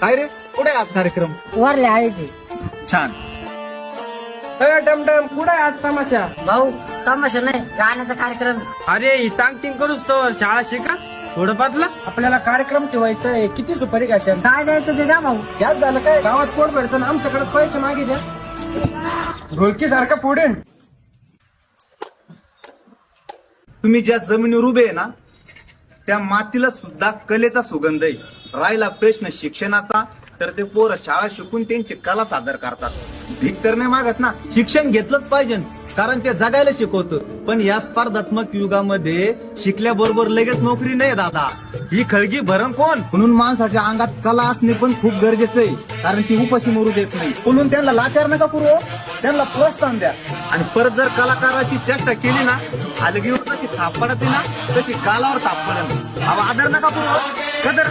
काय रे? कुठे आज कार्यक्रम? वरले आळीचे छान. टमटम कुठे आज तमाशा? भाऊ तमाशा नाही गाण्याचा कार्यक्रम. अरे ही टांगटिंग करूच तो. शाळा शिका. थोडं पातला. आपल्याला कार्यक्रम ठेवायचा आहे. किती सुपारी घ्यायच्या काय द्यायचं ते द्या भाऊ. त्यात झालं काय? गावात पोट भरतं आमच्याकडे पैसे मागे द्या. ढोलकी सारखा पुढे. तुम्ही ज्या जमिनीवर उभे आहे ना त्या मातीला सुद्धा कलेचा सुगंध आहे. राहिला प्रश्न शिक्षणाचा तर ते पोरं शाळा शिकून त्यांची कला सादर करतात. भीक तर नाही मागत ना शिक्षण घेतलंच पाहिजे. कारण ते जगायला शिकवतं. पण या स्पर्धात्मक युगामध्ये शिकल्याबरोबर लगेच नोकरी नाही दादा. ही खळगी भरण कोण? म्हणून माणसाच्या अंगात कला असणे पण खूप गरजेचं आहे. कारण ती उपाशी मरू देत नाही. म्हणून त्यांना लाचार नका करू हो. त्यांना प्रोत्साहन द्या. आणि परत जर कलाकाराची चेष्टा केली ना हलगीवर तशी थाप ना तशी गालावर थाप अहो, आदर नका करू हो. कदर